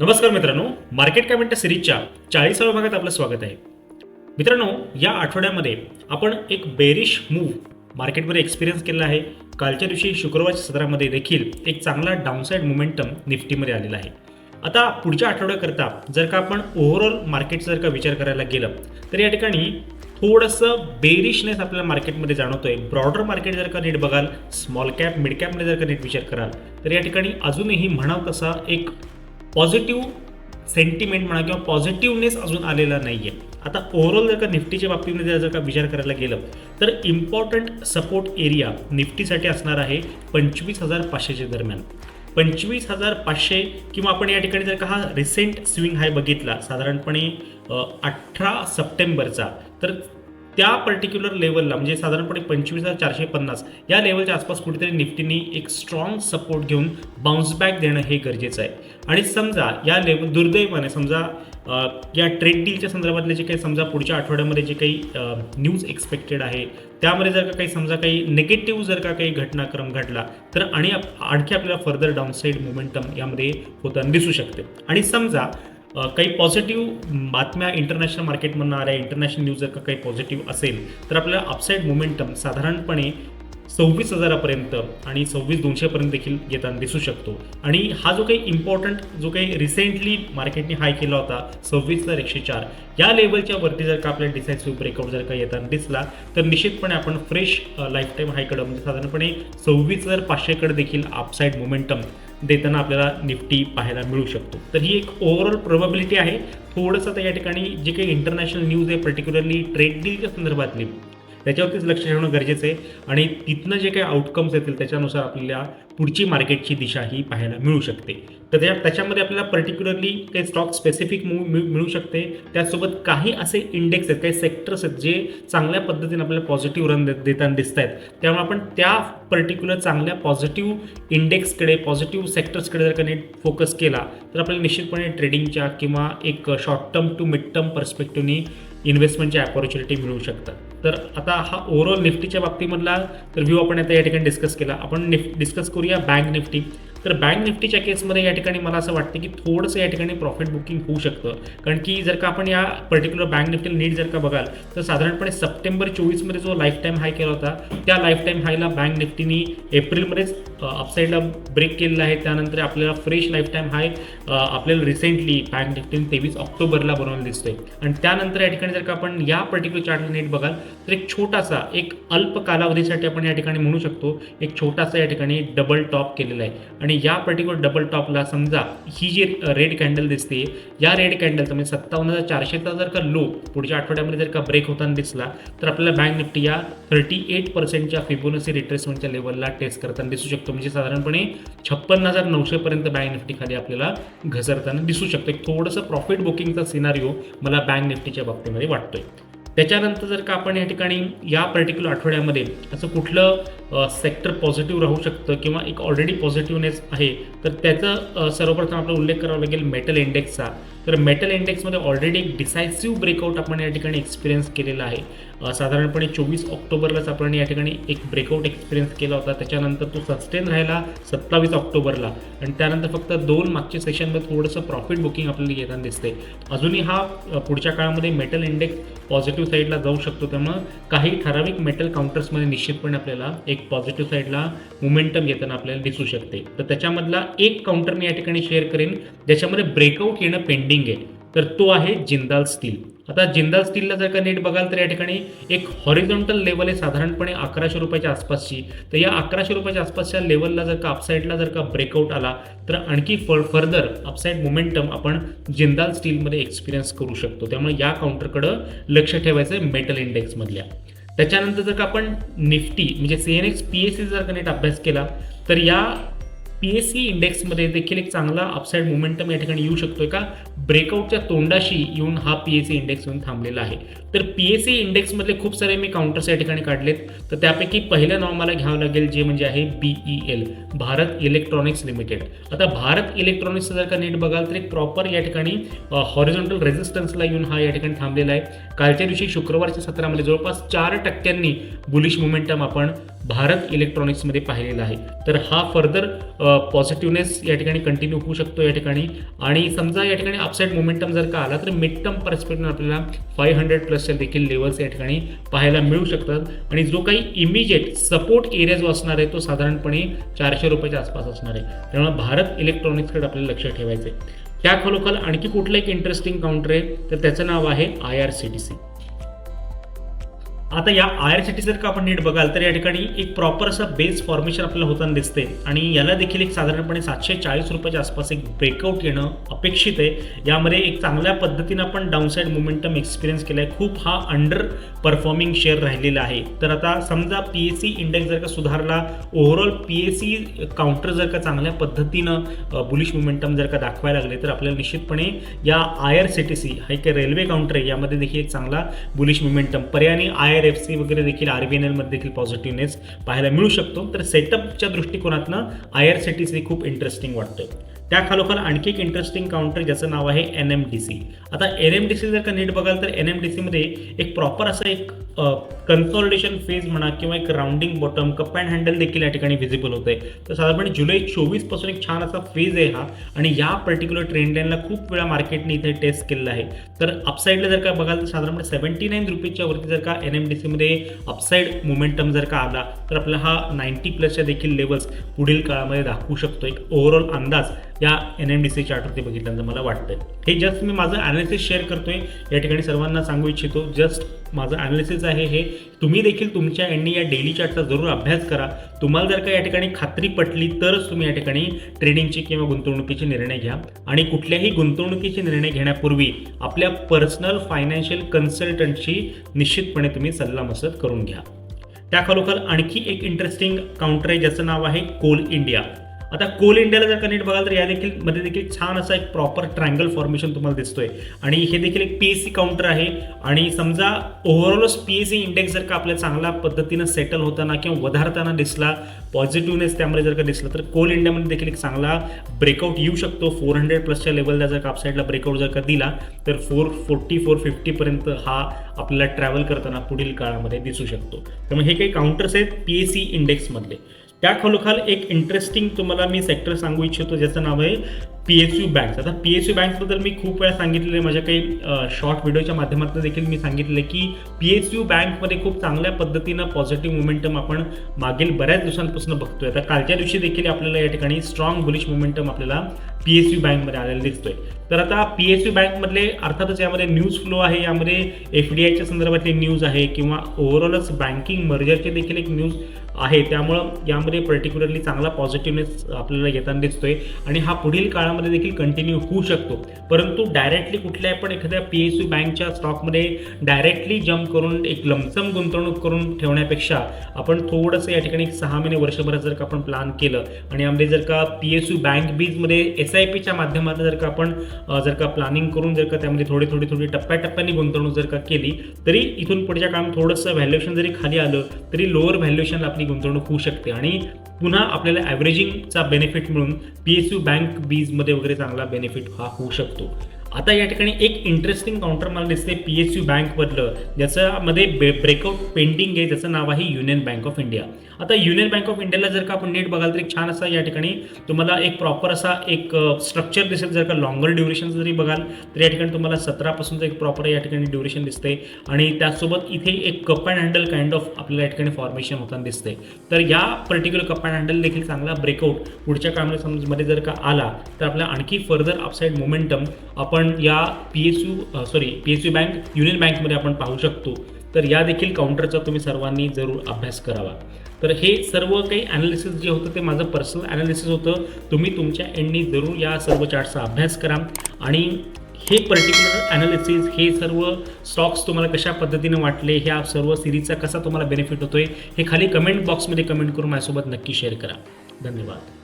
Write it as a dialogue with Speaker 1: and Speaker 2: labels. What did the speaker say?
Speaker 1: नमस्कार मित्रांनो मार्केट कॅमेंट सिरीजच्या चाळीसाव्या भागात आपलं स्वागत आहे. मित्रांनो या आठवड्यामध्ये आपण एक बेरिश मूव्ह मार्केटमध्ये एक्सपिरियन्स केलेला आहे. कालच्या दिवशी शुक्रवारच्या सत्रामध्ये देखील एक चांगला डाऊनसाईड मोमेंटम निफ्टीमध्ये आलेला आहे. आता पुढच्या आठवड्याकरता जर का आपण ओव्हरऑल मार्केटचा जर का विचार करायला गेलं तर या ठिकाणी थोडंसं बेरिशनेस आपल्याला मार्केटमध्ये जाणवतोय. ब्रॉडर मार्केट जर का नीट बघाल स्मॉल कॅप मिड कॅपमध्ये जर का नीट विचार कराल तर या ठिकाणी अजूनही म्हणावं तसा एक पॉझिटिव्ह सेंटिमेंट म्हणा किंवा पॉझिटिव्हनेस अजून आलेला नाही आहे आता ओव्हरऑल जर का निफ्टीच्या बाबतीमध्ये जर का विचार करायला गेलं तर इम्पॉर्टंट सपोर्ट एरिया निफ्टीसाठी असणार आहे पंचवीस हजार पाचशेच्या दरम्यान. पंचवीस हजार पाचशे किंवा आपण या ठिकाणी जर का हा रिसेंट स्विंग हाय बघितला साधारणपणे अठरा सप्टेंबरचा तर त्या पर्टिक्युलर लेवलला म्हणजे साधारणपणे पंचवीस हजार चारशे पन्नास या लेवलच्या आसपास कुठेतरी निफ्टीनी एक स्ट्रॉंग सपोर्ट घेऊन बाउन्स बॅक देणं हे गरजेचं आहे. आणि समजा या लेवल दुर्दैवाने समजा या ट्रेड डीलच्या संदर्भातले जे काही समजा पुढच्या आठवड्यामध्ये जे काही न्यूज एक्सपेक्टेड आहे त्यामध्ये जर का काही समजा काही निगेटिव्ह जर का काही घटनाक्रम घडला तर आणि आणखी आपल्याला फर्दर डाऊनसाईड मोमेंटम यामध्ये होताना दिसू शकते. आणि समजा काही पॉझिटिव्ह बातम्या इंटरनॅशनल मार्केटमधून आल्या इंटरनॅशनल न्यूज जर का काही पॉझिटिव्ह असेल तर आपल्याला अपसाईड मोमेंटम साधारणपणे सव्वीस हजारापर्यंत आणि सव्वीस दोनशेपर्यंत देखील येताना दिसू शकतो. आणि हा जो काही इम्पॉर्टंट जो काही रिसेंटली मार्केटने हाय केला होता सव्वीस हजार एकशे चार या लेवलच्या वरती जर का आपल्याला डिसायसिव्ह ब्रेकआउट जर का येताना दिसला तर निश्चितपणे आपण फ्रेश लाईफ टाईम हायकडं म्हणजे साधारणपणे सव्वीस हजार पाचशेकडे देखील अपसाईड मोमेंटम देताना आपल्याला निफ्टी पाहायला मिळू शकतो. तर ही एक ओव्हरऑल प्रोबॅबिलिटी आहे. थोडंसं तर या ठिकाणी जे काही इंटरनॅशनल न्यूज आहे पर्टिक्युलरली ट्रेड डीलच्या संदर्भातली त्याच्यावरतीच लक्ष ठेवणं गरजेचं आहे. आणि तिथनं जे काही आउटकम्स येतील त्याच्यानुसार आपल्याला पुढची मार्केटची दिशा ही पाहायला मिळू शकते. तर त्या त्याच्यामध्ये आपल्याला पर्टिक्युलरली काही स्टॉक स्पेसिफिक मिळू शकते. त्यासोबत काही असे इंडेक्स आहेत काही सेक्टर्स आहेत जे चांगल्या पद्धतीने आपल्याला पॉझिटिव्ह रन देताना दिसत आहेत त्यामुळे आपण त्या पर्टिक्युलर चांगल्या पॉझिटिव्ह इंडेक्सकडे पॉझिटिव्ह सेक्टर्सकडे जर कनेक्ट फोकस केला तर आपल्याला निश्चितपणे ट्रेडिंगच्या किंवा एक short term to mid term पर्स्पेक्टिव्हनी इन्व्हेस्टमेंटच्या अपॉर्च्युनिटी मिळू शकतात तर आता हा ओव्हरऑल निफ्टीच्या बाबतीमधला तर व्ह्यू आपण आता या ठिकाणी डिस्कस केला. आपण निफ डिस्कस करूया बँक निफ्टी तर बँक निफ्टीच्या केसमध्ये या ठिकाणी मला असं वाटतं की थोडंसं या ठिकाणी प्रॉफिट बुकिंग होऊ शकतं. कारण की जर का आपण या पर्टिक्युलर बँक निफ्टीला नीट जर का बघाल तर साधारणपणे सप्टेंबर चोवीसमध्ये जो लाईफ टाईम हाय केला होता त्या लाईफ टाईम हायला बँक निफ्टीनी एप्रिलमध्येच अपसाईडला ब्रेक केलेला आहे. त्यानंतर आपल्याला फ्रेश लाईफ टाईम हाय आपल्याला रिसेंटली बँक निफ्टीने तेवीस ऑक्टोबरला बनवून दिसतोय. आणि त्यानंतर या ठिकाणी जर का आपण या पर्टिक्युलर चार्टला नीट बघाल तर एक छोटासा एक अल्प कालावधीसाठी आपण या ठिकाणी म्हणू शकतो एक छोटासा या ठिकाणी डबल टॉप केलेला आहे. आणि या पर्टिक्युलर डबल टॉपला समजा ही जी रेड कॅन्डल दिसते या रेड कॅन्डलचा म्हणजे सत्तावन्न हजार चारशेचा जर का लो पुढच्या आठवड्यामध्ये जर का ब्रेक होताना दिसला तर आपल्याला बँक निफ्टी या थर्टी एट पर्सेंटच्या फिबोनसी रिट्रेसमेंटच्या लेवलला टेस्ट करताना दिसू शकतो. म्हणजे साधारणपणे छप्पन्न हजार नऊशेपर्यंत बँक निफ्टी खाली आपल्याला घसरताना दिसू शकतो. एक थोडंसं प्रॉफिट बुकिंगचा सिनारिओ मला बँक निफ्टीच्या बाबतीमध्ये वाटतोय. त्याच्यानंतर जर का आपण या ठिकाणी या पर्टिक्युलर आठवड्यामध्ये असं कुठलं सेक्टर पॉझिटिव्ह राहू शकतं किंवा एक ऑलरेडी पॉझिटिव्हनेस आहे तर त्याचं सर्वप्रथम आपला उल्लेख करावा लागेल मेटल इंडेक्सचा. तर मेटल इंडेक्समध्ये ऑलरेडी एक डिसायसिव्ह ब्रेकआउट आपण या ठिकाणी एक्सपिरियन्स केलेला आहे. साधारणपणे चोवीस ऑक्टोबरलाच आपण या ठिकाणी एक ब्रेकआउट एक्सपिरियन्स केला होता. त्याच्यानंतर तो सस्टेन राहिला सत्तावीस ऑक्टोबरला. आणि त्यानंतर फक्त दोन मागच्या सेशनमध्ये थोडंसं प्रॉफिट बुकिंग आपल्याला येताना दिसते अजूनही हा पुढच्या काळामध्ये मेटल इंडेक्स पॉझिटिव्ह साईडला जाऊ शकतो. त्यामुळं काही ठराविक मेटल काउंटर्समध्ये निश्चितपणे आपल्याला एक पॉझिटिव्ह साईडला मुमेंटम येताना आपल्याला दिसू शकते. तर त्याच्यामधला एक काउंटर मी या ठिकाणी शेअर करेन. ज्याच्यामध्ये ब्रेकआउट येणं पेंडिंग आहे तर तो आहे जिंदाल स्टील. आता जिंदाल स्टीलला जर का नीट बघाल तर या ठिकाणी एक हॉरिझॉन्टल लेवल आहे साधारणपणे अकराशे रुपयाच्या आसपासची. तर या अकराशे रुपयाच्या आसपासच्या लेवलला जर का अपसाईडला जर का ब्रेकआउट आला तर आणखी फ फर्दर अपसाईड मोमेंटम आपण जिंदाल स्टीलमध्ये एक्सपिरियन्स करू शकतो. त्यामुळे या काउंटरकडं लक्ष ठेवायचं आहे मेटल इंडेक्समधल्या त्याच्यानंतर जर का आपण निफ्टी म्हणजे C N X P S C जर का नीट अभ्यास केला तर या पी एस सी इंडेक्समध्ये देखील एक चांगला अपसाईड मोमेंटम या ठिकाणी येऊ शकतोय का? ब्रेकआउटच्या तोंडाशी येऊन हा पी एस सी इंडेक्स येऊन थांबलेला आहे. तर पी एस सी इंडेक्समधले खूप सारे मी काउंटर्स या ठिकाणी काढलेत. तर त्यापैकी पहिलं नाव मला घ्यावं लागेल जे म्हणजे आहे B E L Bharat electronics limited आता भारत इलेक्ट्रॉनिक्सचं जर का नीट बघाल तर एक प्रॉपर या ठिकाणी हॉरिझॉन्टल रेझिस्टन्सला येऊन हा या ठिकाणी थांबलेला आहे. कालच्या दिवशी शुक्रवारच्या सत्रामध्ये जवळपास चार टक्क्यांनी बुलिश मोमेंटम आपण भारत इलेक्ट्रॉनिक्समध्ये पाहिलेला आहे. तर हा फर्दर पॉझिटिव्हनेस या ठिकाणी कंटिन्यू होऊ शकतो या ठिकाणी. आणि समजा या ठिकाणी अपसाईड मोमेंटम जर का आला तर मिड टर्म परस्पेक्टिव्ह आपल्याला फाईव्ह हंड्रेड प्लसच्या देखील लेवल्स या ठिकाणी पाहायला मिळू शकतात. आणि जो काही इमिजिएट सपोर्ट एरिया जो असणार आहे तो साधारणपणे चारशे रुपयाच्या आसपास असणार आहे. त्यामुळे भारत इलेक्ट्रॉनिक्सकडे आपल्याला लक्ष ठेवायचं आहे त्या खरोखर आणखी कुठलं एक इंटरेस्टिंग काउंटर आहे? तर त्याचं नाव आहे I R C T C आता या आय आर सी टी जर का आपण नीट बघाल तर या ठिकाणी एक प्रॉपर असं बेस फॉर्मेशन आपल्याला होताना दिसते आणि याला देखील एक साधारणपणे सातशे चाळीस रुपयाच्या आसपास एक ब्रेकआउट येणं अपेक्षित आहे. यामध्ये एक चांगल्या पद्धतीनं आपण डाऊनसाईड मोमेंटम एक्सपिरियन्स केला आहे खूप हा अंडर परफॉर्मिंग शेअर राहिलेला आहे. तर आता समजा पी एस सी इंडेक्स जर का सुधारला overall P S C counter जर का चांगल्या पद्धतीनं बुलिश मोमेंटम जर का दाखवायला लागले तर आपल्याला निश्चितपणे या I R C T C हा एक रेल्वे काउंटर आहे. यामध्ये देखील एक चांगला बुलिश मोमेंटम पर्यायाने आय आर एफ सी वगैरे देखील आर बी एन एलमध्ये देखील पॉझिटिव्हनेस पाहायला मिळू शकतो. तर सेटअपच्या दृष्टिकोनातनं I R C T C खूप इंटरेस्टिंग वाटतं त्या खालोखाल आणखी एक इंटरेस्टिंग काउंटर ज्याचं नाव आहे एन एम डी सी आता एन एम डी सी जर का नीट बघाल तर एन एम डी सीमध्ये एक प्रॉपर असं एक कन्सॉलिडेशन फेज म्हणा किंवा एक rounding bottom cup and handle देखील या ठिकाणी व्हिजिबल होत आहे तर साधारण जुलै चोवीसपासून एक छान असा फेज आहे हा आणि या पर्टिक्युलर ट्रेंड लाईनला खूप वेळा मार्केटने इथे टेस्ट केलेला आहे. तर अपसाईडला जर का बघाल तर साधारणपणे सेव्हन्टी नाईन रुपीजच्या वरती जर का एन एम डी सीमध्ये अपसाईड मोमेंटम जर का आला तर आपला हा नाईन्टी प्लसच्या देखील लेवल्स पुढील काळामध्ये दाखवू शकतो. एक ओव्हरऑल अंदाज या एन एम डी सी चार्टवरती बघितल्यानंतर मला वाटतं हे जस्ट मी माझं ॲनालिसिस शेअर करतोय. या ठिकाणी सर्वांना सांगू इच्छितो जस्ट माझं ॲनालिसिस आहे हे. तुम्ही देखील तुमच्या यांनी या डेली चार्टचा जरूर अभ्यास करा. तुम्हाला जर का या ठिकाणी खात्री पटली तरच तुम्ही या ठिकाणी ट्रेडिंगची किंवा गुंतवणुकीचे निर्णय घ्या. आणि कुठल्याही गुंतवणुकीचे निर्णय घेण्यापूर्वी आपल्या पर्सनल फायनान्शियल कन्सल्टंटची निश्चितपणे तुम्ही सल्लामसलत करून घ्या. त्या आणखी एक इंटरेस्टिंग काउंटर आहे ज्याचं नाव आहे कोल इंडिया आता कोल इंडियाला जर कनेक्ट बघाल तर या देखील मध्ये देखील छान असा एक प्रॉपर ट्रँगल फॉर्मेशन तुम्हाला दिसतोय. आणि हे देखील एक पीएससी काउंटर आहे. आणि समजा ओव्हरऑलच पीएससी इंडेक्स जर का आपल्या चांगल्या पद्धतीनं सेटल होताना किंवा वधारताना दिसला पॉझिटिव्हनेस त्यामध्ये जर का दिसला तर कोल इंडियामध्ये देखील एक चांगला ब्रेकआउट येऊ शकतो. फोर हंड्रेड प्लसच्या लेवलला जर का अपसाईडला ब्रेकआउट जर का दिला तर फोर फोर्टी फोर फिफ्टीपर्यंत हा आपल्याला ट्रॅव्हल करताना पुढील काळामध्ये दिसू शकतो. त्यामुळे हे काही काउंटर्स आहेत पी एस सी इंडेक्समधले त्या खालोखाल एक इंटरेस्टिंग तुम्हाला मी सेक्टर सांगू इच्छितो ज्याचं नाव आहे पी एस यू बँक्स आता पी एस यू बँक्सबद्दल मी खूप वेळा सांगितलेलं आहे. माझ्या काही शॉर्ट व्हिडिओच्या माध्यमातून देखील मी सांगितलं की पी एस यू बँकमध्ये खूप चांगल्या पद्धतीनं पॉझिटिव्ह मोमेंटम आपण मागील बऱ्याच दिवसांपासून बघतोय. आता कालच्या दिवशी देखील आपल्याला या ठिकाणी स्ट्रॉंग बुलिश मोमेंटम आपल्याला पी एस यू बँकमध्ये आलेला दिसतोय. तर आता पी एस यू बँकमधले अर्थातच यामध्ये न्यूज फ्लो आहे. यामध्ये एफ डी आयच्या संदर्भातली न्यूज आहे किंवा ओव्हरऑलच बँकिंग मर्जरचे देखील एक न्यूज आहे. त्यामुळं यामध्ये पर्टिक्युलरली चांगला पॉझिटिव्हनेस आपल्याला येताना दिसतोय. आणि हा पुढील काळामध्ये देखील कंटिन्यू होऊ शकतो. परंतु डायरेक्टली कुठल्याही पण एखाद्या पी एस यू बँकच्या स्टॉकमध्ये डायरेक्टली जम्प करून एक लमसम गुंतवणूक करून ठेवण्यापेक्षा आपण थोडंसं या ठिकाणी सहा महिने वर्षभरात जर का आपण प्लॅन केलं आणि यामध्ये जर का पी एस यू बँक बीजमध्ये एस आय पीच्या माध्यमातून जर का आपण जर का प्लॅनिंग करून जर का त्यामध्ये थोडी थोडी थोडी टप्प्याटप्प्याने गुंतवणूक जर का केली तरी इथून पुढच्या काळात थोडंसं व्हॅल्युएशन जरी खाली आलं तरी लोअर व्हॅल्युएशनला आपली गुंतवणूक होऊ शकते. आणि पुन्हा आपल्याला ॲव्हरेजिंगचा बेनिफिट मिळून पी एस यू बँक बीजमध्ये वगैरे चांगला बेनिफिट हा होऊ शकतो. आता या ठिकाणी एक इंटरेस्टिंग काउंटर मला दिसते पी एस यू बँकमधलं ज्याच्यामध्ये बे ब्रेकआउट पेंडिंग आहे ज्याचं नाव आहे युनियन बँक ऑफ इंडिया आता युनियन बँक ऑफ इंडियाला जर का आपण नेट बघाल तर एक छान असा या ठिकाणी तुम्हाला एक प्रॉपर असा एक स्ट्रक्चर दिसेल. जर का लॉंगर ड्युरेशन जरी बघाल तर या ठिकाणी तुम्हाला सतरापासूनचं एक प्रॉपर या ठिकाणी ड्युरेशन दिसते आणि त्यासोबत इथे एक cup and handle kind of आपल्याला या ठिकाणी फॉर्मेशन होताना दिसते तर या पर्टिक्युलर कप अँड हँडल देखील चांगला ब्रेकआउट पुढच्या काळामध्ये जर का आला तर आपल्याला आणखी फर्दर अपसाईड मोमेंटम आपण या P S U sorry P S U bank Union बँकमध्ये आपण पाहू शकतो. तर या देखील काउंटरचा तुम्ही सर्वांनी जरूर अभ्यास करावा. तर हे सर्व काही ॲनालिसिस जे होतं ते माझं पर्सनल ॲनालिसिस होतं. तुम्ही तुमच्या एंडनी जरूर या सर्व चार्टचा अभ्यास करा. आणि हे पर्टिक्युलर ॲनालिसिस हे सर्व स्टॉक्स तुम्हाला कशा पद्धतीने वाटले ह्या सर्व सिरीजचा कसा तुम्हाला बेनिफिट होतोय हे खाली कमेंट बॉक्समध्ये कमेंट करून माझ्यासोबत नक्की शेअर करा. धन्यवाद.